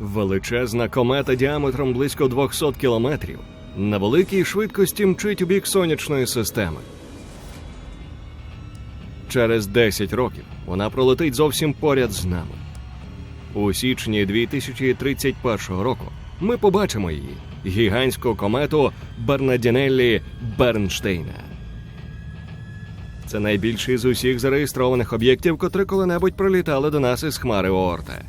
Величезна комета діаметром близько 200 кілометрів на великій швидкості мчить у бік сонячної системи. Через 10 років вона пролетить зовсім поряд з нами. У січні 2031 року ми побачимо її гігантську комету Бернадінеллі Бернштейна. Це найбільший з усіх зареєстрованих об'єктів, котрі коли-небудь пролітали до нас із хмари Оорта.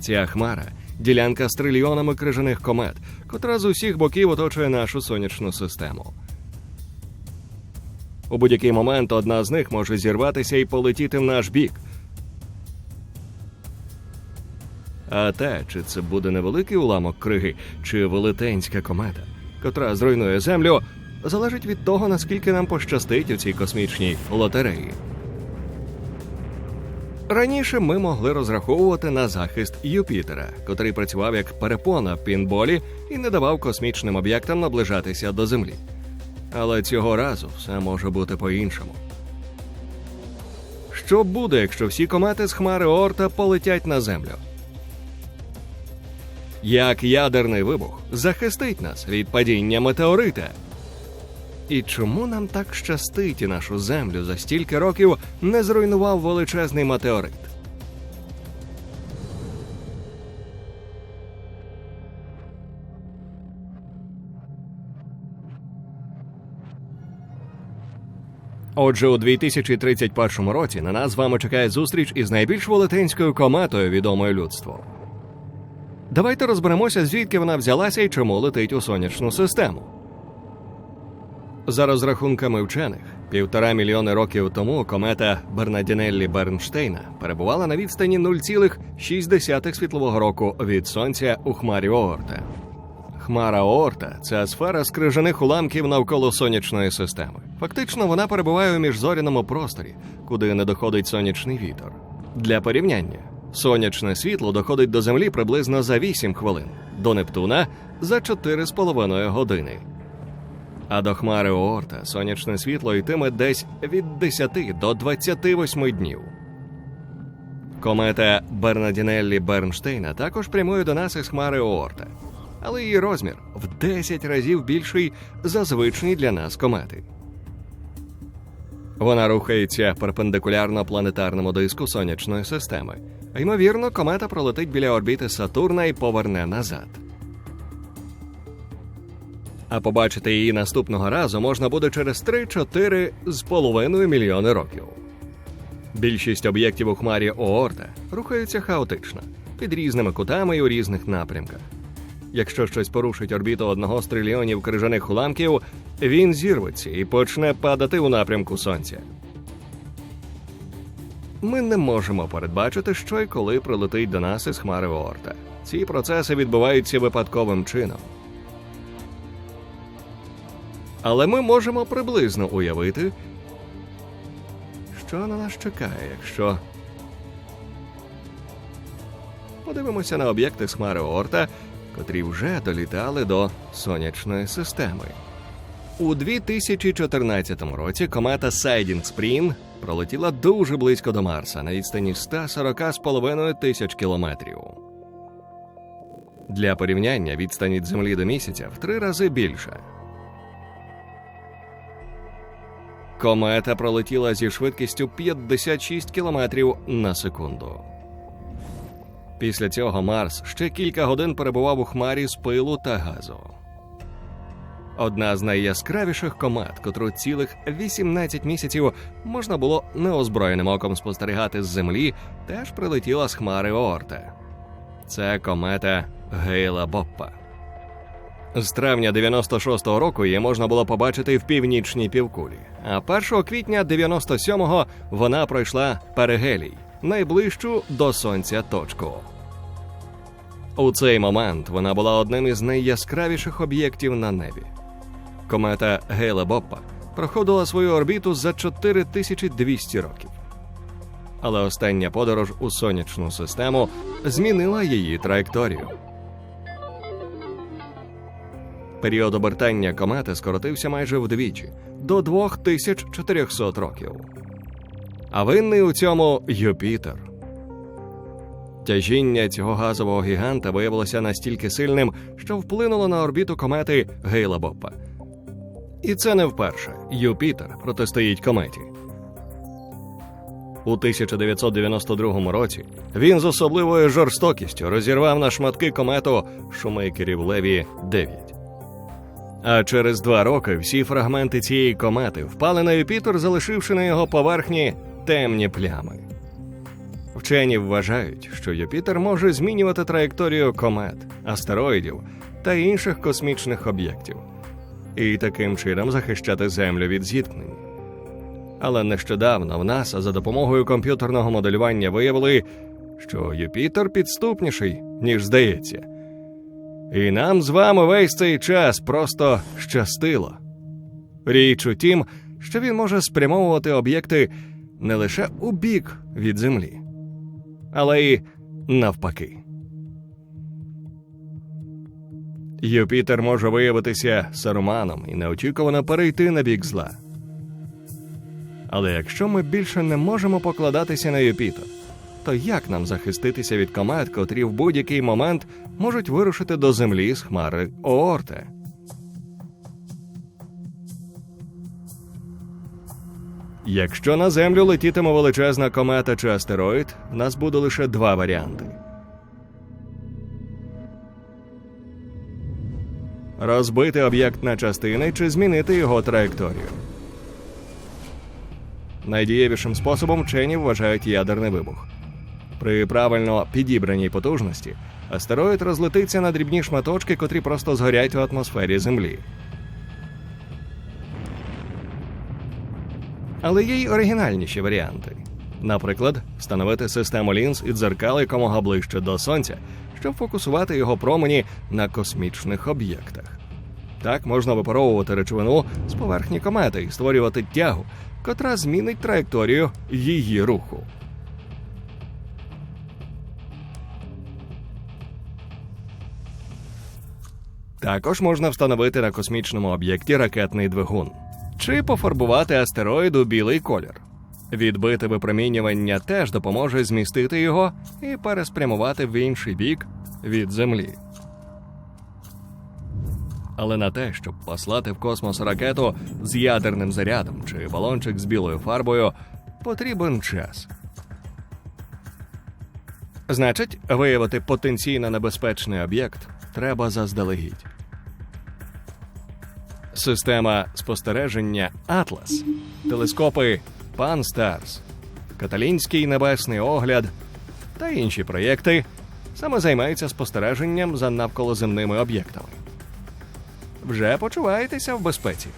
Ця хмара ділянка з трильйонами крижаних комет, котра з усіх боків оточує нашу сонячну систему. У будь-який момент одна з них може зірватися і полетіти в наш бік. А те, чи це буде невеликий уламок криги, чи велетенська комета, котра зруйнує землю, залежить від того, наскільки нам пощастить у цій космічній лотереї. Раніше ми могли розраховувати на захист Юпітера, котрий працював як перепона в пінболі і не давав космічним об'єктам наближатися до Землі. Але цього разу все може бути по-іншому. Що буде, якщо всі комети з хмари Орта полетять на Землю? Як ядерний вибух захистить нас від падіння метеорита? І чому нам так щастить і нашу землю за стільки років не зруйнував величезний метеорит? Отже, у 2031 році на нас з вами чекає зустріч із найбільш велетенською кометою відомою людству. Давайте розберемося, звідки вона взялася і чому летить у сонячну систему. За розрахунками вчених, півтора мільйони років тому комета Бернадінеллі Бернштейна перебувала на відстані 0,6 світлового року від сонця у хмарі Оорта. Хмара Оорта це сфера скрижаних уламків навколо сонячної системи. Фактично, вона перебуває у міжзоряному просторі, куди не доходить сонячний вітер. Для порівняння, сонячне світло доходить до Землі приблизно за 8 хвилин, до Нептуна за 4,5 години. А до хмари Оорта сонячне світло йтиме десь від 10 до 28 днів. Комета Бернадінеллі Бернштейна також прямує до нас із хмари Оорта, але її розмір в 10 разів більший за звичні для нас комети. Вона рухається перпендикулярно планетарному диску сонячної системи. Ймовірно, комета пролетить біля орбіти Сатурна і поверне назад. А побачити її наступного разу можна буде через 3-4 з половиною мільйони років. Більшість об'єктів у хмарі Оорта рухаються хаотично, під різними кутами і у різних напрямках. Якщо щось порушить орбіту одного з трильйонів крижаних уламків, він зірветься і почне падати у напрямку сонця. Ми не можемо передбачити, що і коли прилетить до нас із хмари Оорта. Ці процеси відбуваються випадковим чином. Але ми можемо приблизно уявити, що на нас чекає, якщо подивимося на об'єкти з хмари Оорта, котрі вже долітали до сонячної системи. У 2014 році комета Siding Spring пролетіла дуже близько до Марса на відстані 140,5 тисяч кілометрів. Для порівняння відстань від Землі до місяця в три рази більша. Комета пролетіла зі швидкістю 56 кілометрів на секунду. Після цього Марс ще кілька годин перебував у хмарі з пилу та газу. Одна з найяскравіших комет, котру цілих 18 місяців можна було неозброєним оком спостерігати з землі, теж прилетіла з хмари Оорта. Це комета Гейла Боппа. З травня 96-го року її можна було побачити в північній півкулі, а 1 квітня 97-го вона пройшла Перигелій, найближчу до сонця точку. У цей момент вона була одним із найяскравіших об'єктів на небі. Комета Гейла Боппа проходила свою орбіту за 4200 років. Але остання подорож у сонячну систему змінила її траєкторію. Період обертання комети скоротився майже вдвічі до 2400 років. А винний у цьому Юпітер. Тяжіння цього газового гіганта виявилося настільки сильним, що вплинуло на орбіту комети Гейла Боппа. І це не вперше. Юпітер протистоїть кометі. У 1992 році він з особливою жорстокістю розірвав на шматки комету шумейкерів Леві 9. А через два роки всі фрагменти цієї комети впали на Юпітер, залишивши на його поверхні темні плями. Вчені вважають, що Юпітер може змінювати траєкторію комет, астероїдів та інших космічних об'єктів, і таким чином захищати Землю від зіткнень. Але нещодавно в НАСА за допомогою комп'ютерного моделювання виявили, що Юпітер підступніший, ніж здається. І нам з вами весь цей час просто щастило. Річ у тім, що він може спрямовувати об'єкти не лише у бік від Землі, але й навпаки. Юпітер може виявитися саруманом і неочікувано перейти на бік зла. Але якщо ми більше не можемо покладатися на Юпітер, то як нам захиститися від комет, котрі в будь-який момент можуть вирушити до землі з хмари Оорте? Якщо на землю летітиме величезна комета чи астероїд, в нас буде лише два варіанти. Розбити об'єкт на частини чи змінити його траєкторію. Найдієвішим способом вчені вважають ядерний вибух. При правильно підібраній потужності астероїд розлетиться на дрібні шматочки, котрі просто згорять у атмосфері Землі. Але є й оригінальніші варіанти. Наприклад, встановити систему лінз і дзеркал якомога ближче до сонця, щоб фокусувати його промені на космічних об'єктах. Так можна випаровувати речовину з поверхні комети і створювати тягу, котра змінить траєкторію її руху. Також можна встановити на космічному об'єкті ракетний двигун чи пофарбувати астероїд у білий колір. Відбите випромінювання теж допоможе змістити його і переспрямувати в інший бік від Землі. Але на те, щоб послати в космос ракету з ядерним зарядом чи балончик з білою фарбою, потрібен час. Значить, виявити потенційно небезпечний об'єкт треба заздалегідь. Система спостереження Атлас, телескопи Пан-Старс, Каталінський небесний огляд та інші проєкти саме займаються спостереженням за навколоземними об'єктами. Вже почуваєтеся в безпеці.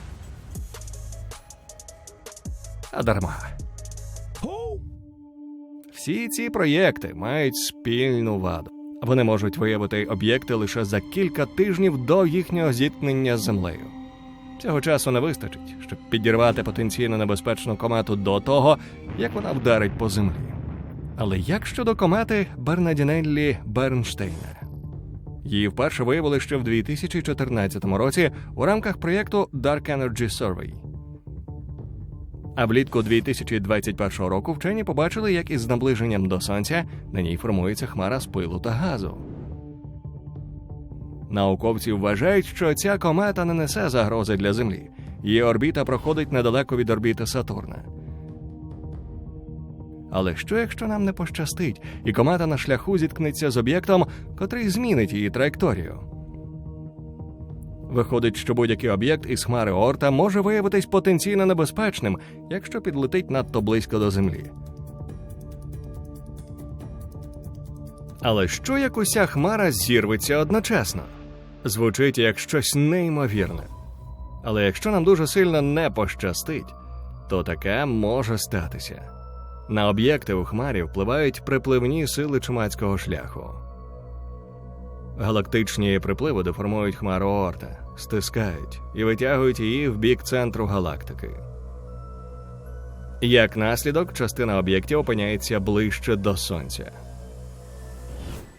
А дарма. Всі ці проєкти мають спільну ваду. Вони можуть виявити об'єкти лише за кілька тижнів до їхнього зіткнення з землею. Цього часу не вистачить, щоб підірвати потенційно небезпечну комету до того, як вона вдарить по землі. Але як щодо комети Бернадінеллі Бернштейна? Її вперше виявили ще в 2014 році у рамках проєкту Dark Energy Survey. А влітку 2021 року вчені побачили, як із наближенням до сонця на ній формується хмара з пилу та газу. Науковці вважають, що ця комета не несе загрози для Землі. Її орбіта проходить недалеко від орбіти Сатурна. Але що, якщо нам не пощастить, і комета на шляху зіткнеться з об'єктом, котрий змінить її траєкторію? Виходить, що будь-який об'єкт із хмари Орта може виявитись потенційно небезпечним, якщо підлетить надто близько до Землі. Але що як уся хмара зірветься одночасно? Звучить як щось неймовірне. Але якщо нам дуже сильно не пощастить, то таке може статися. На об'єкти у хмарі впливають припливні сили чумацького шляху. Галактичні припливи деформують хмару Орта, стискають і витягують її в бік центру галактики. Як наслідок, частина об'єктів опиняється ближче до Сонця.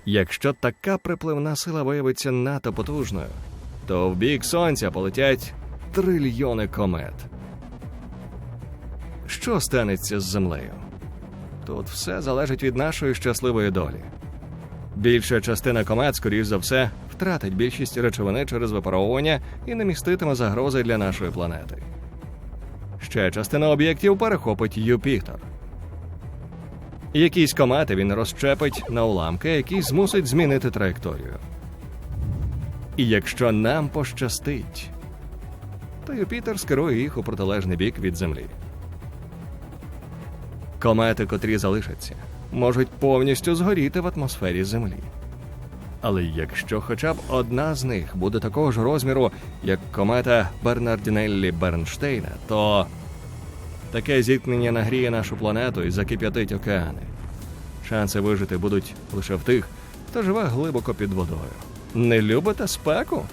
Якщо така припливна сила виявиться надто потужною, то в бік сонця полетять трильйони комет. Що станеться з землею? Тут все залежить від нашої щасливої долі. Більша частина комет, скоріш за все, втратить більшість речовини через випаровування і не міститиме загрози для нашої планети. Ще частина об'єктів перехопить Юпітер. Якісь комети він розчепить на уламки, які змусить змінити траєкторію. І якщо нам пощастить, то Юпітер скерує їх у протилежний бік від Землі. Комети, котрі залишаться, можуть повністю згоріти в атмосфері Землі. Але якщо хоча б одна з них буде такого ж розміру, як комета Бернардінеллі Бернштейна, то таке зіткнення нагріє нашу планету і закип'ятить океани. Шанси вижити будуть лише в тих, хто живе глибоко під водою. Не любите спеку?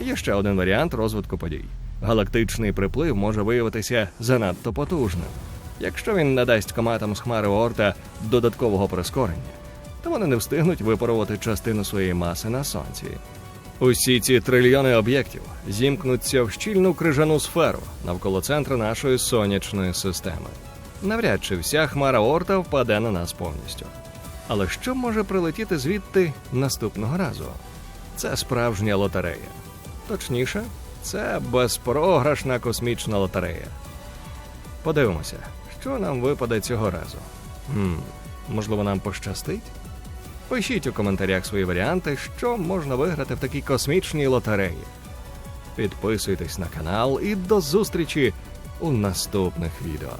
Є ще один варіант розвитку подій. Галактичний приплив може виявитися занадто потужним. Якщо він надасть коматам з хмари Орта додаткового прискорення, то вони не встигнуть випарувати частину своєї маси на сонці. Усі ці трильйони об'єктів зімкнуться в щільну крижану сферу навколо центру нашої сонячної системи. Навряд чи вся хмара Орта впаде на нас повністю. Але що може прилетіти звідти наступного разу? Це справжня лотерея. Точніше, це безпрограшна космічна лотерея. Подивимося, що нам випаде цього разу. Хм, можливо, нам пощастить? Пишіть у коментарях свої варіанти, що можна виграти в такій космічній лотереї. Підписуйтесь на канал і до зустрічі у наступних відео.